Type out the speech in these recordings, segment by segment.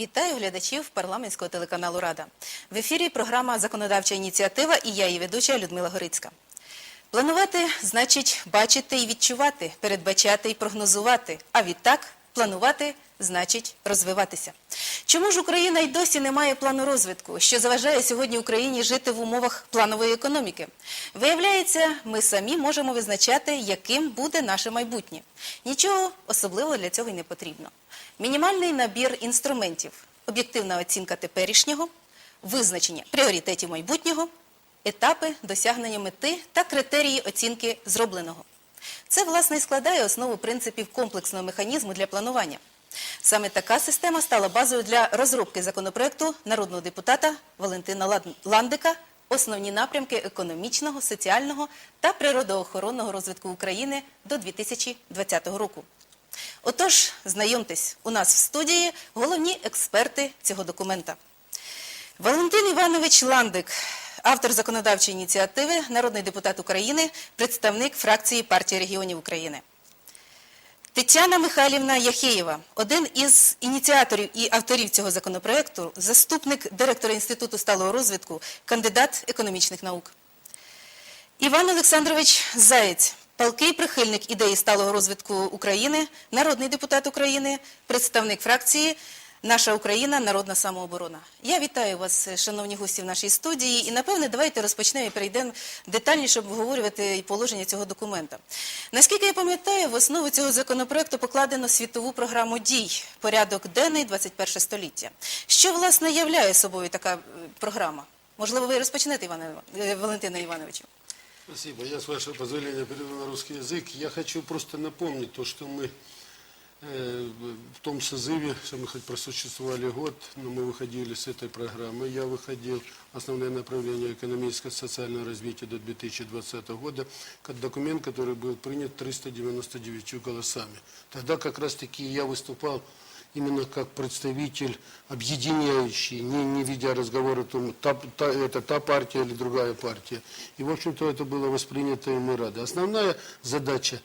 Вітаю глядачів парламентського телеканалу Рада. В ефірі програма Законодавча ініціатива і я, її ведуча Людмила Горицька. Планувати значить бачити і відчувати, передбачати і прогнозувати. А відтак планувати значить розвиватися. Чому ж Україна й досі не має плану розвитку, що заважає сьогодні Україні жити в умовах планової економіки? Виявляється, ми самі можемо визначати, яким буде наше майбутнє. Нічого особливого для цього й не потрібно. Мінімальний набір інструментів, об'єктивна оцінка теперішнього, визначення пріоритетів майбутнього, етапи досягнення мети та критерії оцінки зробленого. Це, власне, і складає основу принципів комплексного механізму для планування. Саме така система стала базою для розробки законопроекту народного депутата Валентина Ландика «Основні напрямки економічного, соціального та природоохоронного розвитку України до 2020 року». Отож, знайомтесь, у нас в студії головні експерти цього документа. Валентин Іванович Ландик, автор законодавчої ініціативи, народний депутат України, представник фракції партії регіонів України. Тетяна Михайлівна Яхеєва, один із ініціаторів і авторів цього законопроекту, заступник директора Інституту сталого розвитку, кандидат економічних наук. Іван Олександрович Заєць, палкий прихильник ідеї сталого розвитку України, народний депутат України, представник фракції Наша Україна, народна самооборона. Я вітаю вас, шановні гості в нашій студії. І напевне, давайте розпочнемо і перейдемо детальніше обговорювати положення цього документа. Наскільки я пам'ятаю, в основу цього законопроекту покладено світову програму дій порядок денний 21 століття. Що власне являє собою така е, програма? Можливо, ви розпочнете, Іване е, Валентина Івановичу? Спасибо. Я, с вашего позволения, перейду на русский язык. Я хочу просто напомнить то, что мы э, в том созыве, что мы хоть просуществовали год, но мы выходили с этой программы. Я выходил основное направление экономическо-социального развития до 2020 года, как документ, который был принят 399 голосами. Тогда как раз-таки я выступал именно как представитель объединяющий, не, не ведя разговор о том, та, та- это та партия или другая партия. И, в общем-то, это было воспринято, и мы рады. Основная задача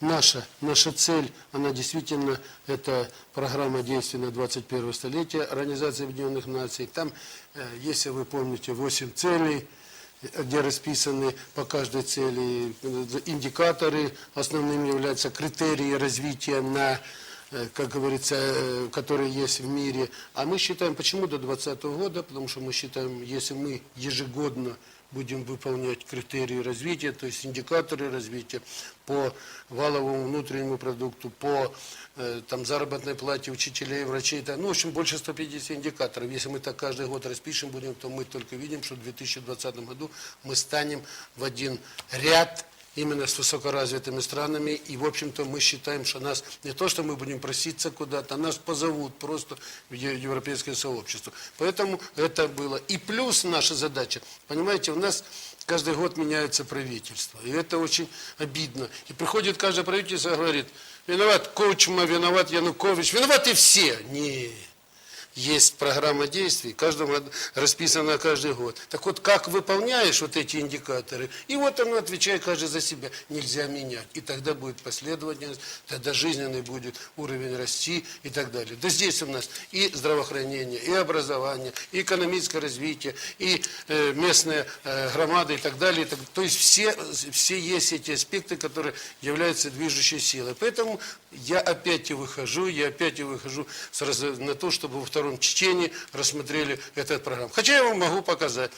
наша, наша цель, она действительно, это программа действий на 21 столетие Организации Объединенных Наций. Там, э, если вы помните, 8 целей, где расписаны по каждой цели э, индикаторы, основными являются критерии развития на э, как говорится, э, которые есть в мире. А мы считаем, почему до 2020 года? Потому что мы считаем, если мы ежегодно будем выполнять критерии развития, то есть индикаторы развития по валовому внутреннему продукту, по э, там, заработной плате учителей, врачей, да, ну, в общем, больше 150 индикаторов. Если мы так каждый год распишем будем, то мы только видим, что в 2020 году мы станем в один ряд именно с высокоразвитыми странами. И, в общем-то, мы считаем, что нас не то, что мы будем проситься куда-то, а нас позовут просто в е- европейское сообщество. Поэтому это было. И плюс наша задача, понимаете, у нас каждый год меняется правительство. И это очень обидно. И приходит каждое правительство и говорит, виноват Кучма, виноват Янукович, виноваты все. Нет. Есть программа действий, каждому расписана каждый год. Так вот, как выполняешь вот эти индикаторы, и вот оно отвечает каждый за себя. Нельзя менять. И тогда будет последовательность, тогда жизненный будет уровень расти и так далее. Да здесь у нас и здравоохранение, и образование, и экономическое развитие, и э, местная э, громада и так далее. и так- То есть все, все есть эти аспекты, которые являются движущей силой. Поэтому я опять и выхожу, я опять и выхожу с раз- на то, чтобы во втором чтении рассмотрели эту программу. Хотя я вам могу показать.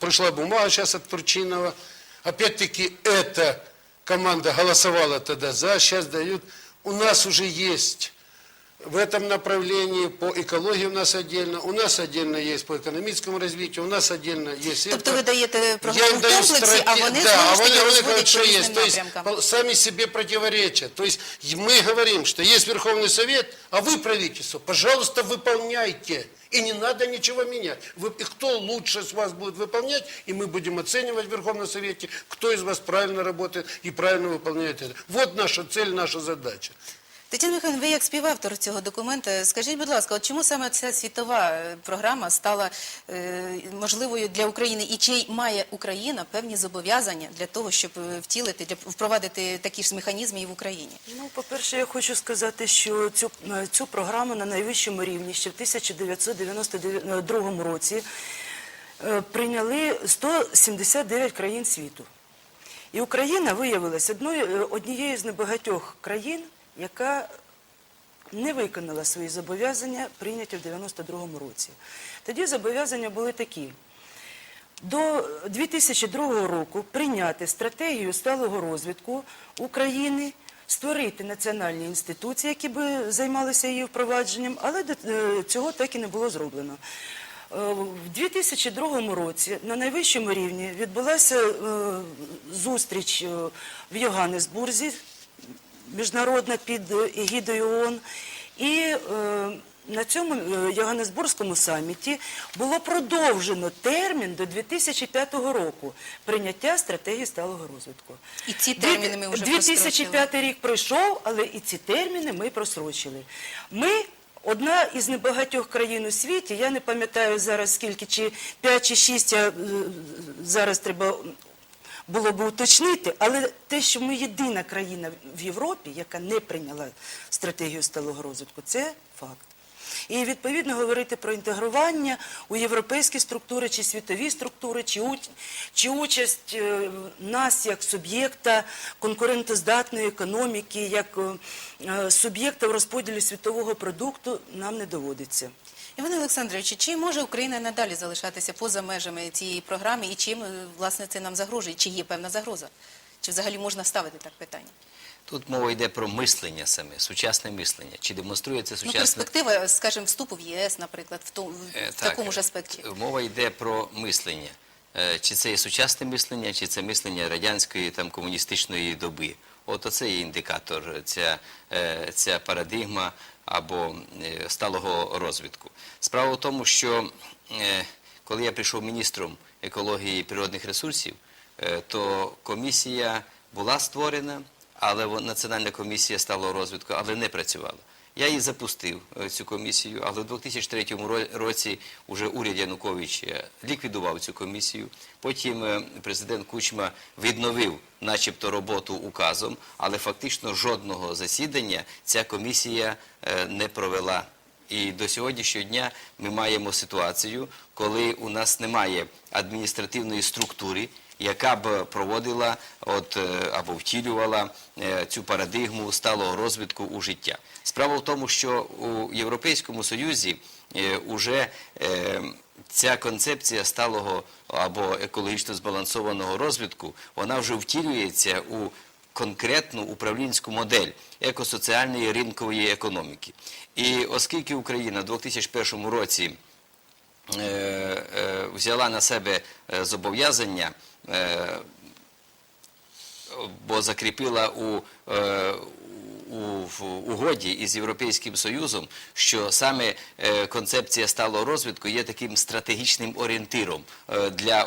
Пришла бумага сейчас от Турчинова. Опять-таки эта команда голосовала тогда за, сейчас дают. У нас уже есть в этом направлении, по экологии у нас отдельно, у нас отдельно есть по экономическому развитию, у нас отдельно есть... Тобто это. ви даєте Я програму им в даю комплексі, а страте- вони да, знову а ж вони, таки вони розводять говорят, по что есть. різним То есть напрямкам. пол- сами себе противоречат. То есть и мы говорим, что есть Верховный Совет, а вы правительство, пожалуйста, выполняйте. И не надо ничего менять. Вы, и кто лучше с вас будет выполнять, и мы будем оценивать в Верховном Совете, кто из вас правильно работает и правильно выполняет это. Вот наша цель, наша задача. Тетяна Михайловна, ви як співавтор цього документу, скажіть, будь ласка, от чому саме ця світова е, програма стала е, можливою для України і чи має Україна певні зобов'язання для того, щоб е, втілити, для впровадити такі ж механізми і в Україні? Ну, по-перше, я хочу сказати, що цю, е, цю програму на найвищому рівні ще в 1992 році е, прийняли 179 країн світу. І Україна виявилася одною, однією з небагатьох країн, яка не виконала свої зобов'язання, прийняті в 92-му році. Тоді зобов'язання були такі. До 2002 року прийняти стратегію сталого розвитку України, створити національні інституції, які би займалися її впровадженням, але е, цього так і не було зроблено. Е, В 2002 році на найвищому рівні відбулася е, зустріч в Йоганнесбурзі, міжнародна під егідою ООН. І е, на цьому е, Йоганнесбурзькому саміті було продовжено термін до 2005 року прийняття стратегії сталого розвитку. І ці терміни ми вже 2005 рік пройшов, але і ці терміни ми просрочили. Ми одна із небагатьох країн у світі, я не пам'ятаю зараз скільки, чи 5 чи 6, а, е, зараз треба було б уточнити, але те, що ми єдина країна в Європі, яка не прийняла стратегію сталого розвитку, це факт. І відповідно говорити про інтегрування у європейські структури чи світові структури, чи, уч- чи участь е, нас як суб'єкта конкурентоздатної економіки, як е, суб'єкта в розподілі світового продукту нам не доводиться. Іване Олександровичу, чи може Україна надалі залишатися поза межами цієї програми і чим е, власне це нам загрожує? Чи є певна загроза? Чи взагалі можна ставити так питання? Тут мова йде про мислення саме, сучасне мислення. Чи демонструє це Ну, сучасне перспектива, скажімо, вступу в ЄС, наприклад, в, тому, Е, такому ж аспекті. Мова йде про мислення. Е, Чи це є сучасне мислення, чи це мислення радянської там комуністичної доби. От оце є індикатор, ця, е, ця парадигма або е, сталого розвитку. Справа в тому, що е, коли я прийшов міністром екології і природних ресурсів, то комісія була створена, але Національна комісія сталого розвитку, але не працювала. Я її запустив, е, цю комісію, але в 2003 ро- році уже уряд Янукович е, ліквідував цю комісію. Потім е, президент Кучма відновив начебто роботу указом, але фактично жодного засідання ця комісія не провела. І до сьогоднішнього дня ми маємо ситуацію, коли у нас немає адміністративної структури, яка б проводила от, е, або втілювала е, цю парадигму сталого розвитку у життя. Справа в тому, що у Європейському Союзі е, уже е, ця концепція сталого або екологічно збалансованого розвитку, вона вже втілюється у конкретну управлінську модель екосоціальної ринкової економіки. І оскільки Україна в 2001 році взяла на себе зобов'язання, бо закріпила у, е, у угоді із Європейським Союзом, що саме е, концепція сталого розвитку є таким стратегічним орієнтиром е, для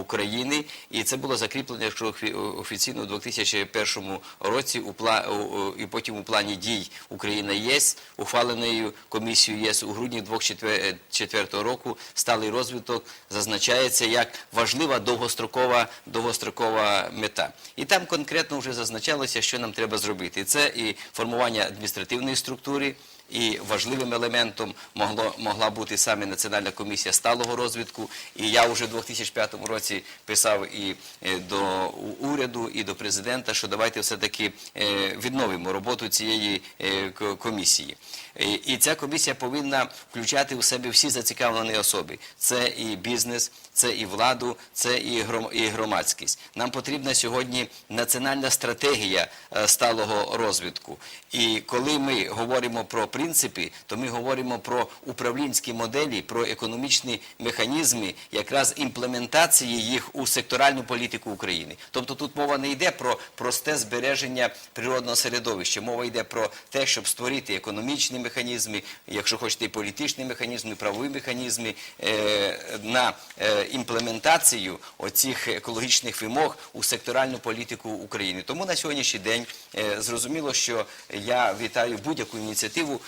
України, і це було закріплено, якщо офі- офіційно у 2001 році у пла- і потім у плані дій Україна ЄС, ухваленою комісією ЄС у грудні 2004 року, сталий розвиток зазначається як важлива довгострокова, довгострокова мета. І там конкретно вже зазначалося, що нам треба зробити. Це і формування адміністративної структури, і важливим елементом могло, могла бути саме Національна комісія сталого розвитку. І я вже у 2005 році писав і е, до уряду, і до президента, що давайте все-таки е, відновимо роботу цієї е, комісії. І- ця комісія повинна включати у себе всі зацікавлені особи. Це і бізнес, це і владу, це і громадськість. Нам потрібна сьогодні національна стратегія сталого розвитку. І коли ми говоримо про принципи, то ми говоримо про управлінські моделі, про економічні механізми, якраз імплементації їх у секторальну політику України. Тобто тут мова не йде про просте збереження природного середовища, мова йде про те, щоб створити економічні механізми, якщо хочете, і політичні механізми, правові механізми е, на е, імплементацію оцих екологічних вимог у секторальну політику України. Тому на сьогоднішній день е, зрозуміло, що я вітаю будь-яку ініціативу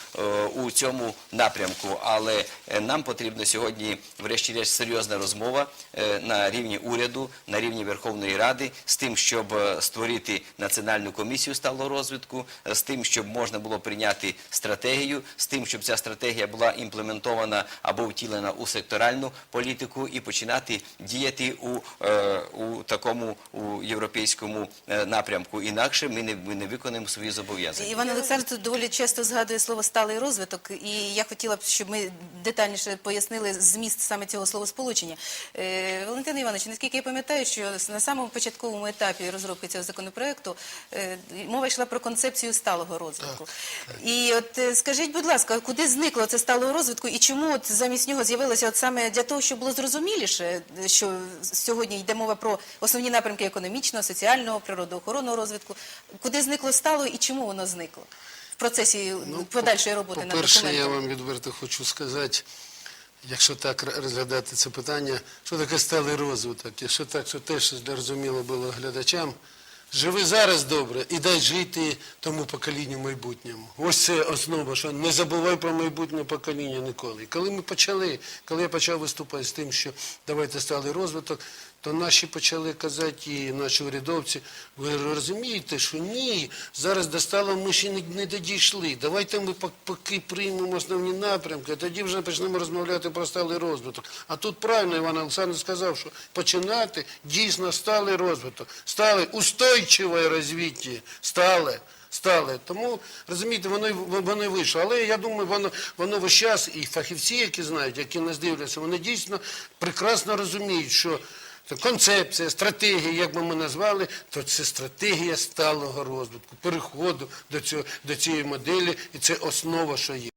у цьому напрямку, але е, нам потрібно сьогодні, врешті-решт, серйозна розмова е, на рівні уряду, на рівні Верховної Ради з тим, щоб е, створити національну комісію сталого розвитку, е, з тим, щоб можна було прийняти стратегію, з тим, щоб ця стратегія була імплементована або втілена у секторальну політику і починати діяти у, е, у такому у європейському е, напрямку. Інакше ми не, ми не виконаємо свої зобов'язання. Іван Олександрович доволі часто згадує слово сталий розвиток, і я хотіла б, щоб ми детальніше пояснили зміст саме цього словосполучення. Е, Валентин Іванович, наскільки я пам'ятаю, що на самому початковому етапі розробки цього законопроекту е, мова йшла про концепцію сталого розвитку. І от е, скажіть, будь ласка, куди зникло це сталого розвитку і чому от замість нього з'явилося от саме для того, щоб було зрозуміліше, що сьогодні йде мова про основні напрямки економічного, соціального, природоохоронного розвитку. Куди зникло стало і чому воно зникло в процесі подальшої роботи над Ну, По-перше, я вам відверто хочу сказати, якщо так розглядати це питання, що таке сталий розвиток, якщо так, що теж зрозуміло було глядачам, живи зараз добре і дай жити тому поколінню майбутньому. Ось це основа, що не забувай про майбутнє покоління ніколи. І коли ми почали, коли я почав виступати з тим, що давайте сталий розвиток, то наші почали казати, і наші урядовці, ви розумієте, що ні, зараз до сталого ми ще не, додійшли. Давайте ми поки приймемо основні напрямки, тоді вже почнемо розмовляти про сталий розвиток. А тут правильно Іван Олександрович сказав, що починати дійсно сталий розвиток, стале устойчиве розвиття, стале. Стали. Тому, розумієте, воно, воно вийшло. Але я думаю, воно, воно весь час, і фахівці, які знають, які нас дивляться, вони дійсно прекрасно розуміють, що концепція, стратегія, як би ми назвали, то це стратегія сталого розвитку, переходу до, цього, до цієї моделі, і це основа, що є.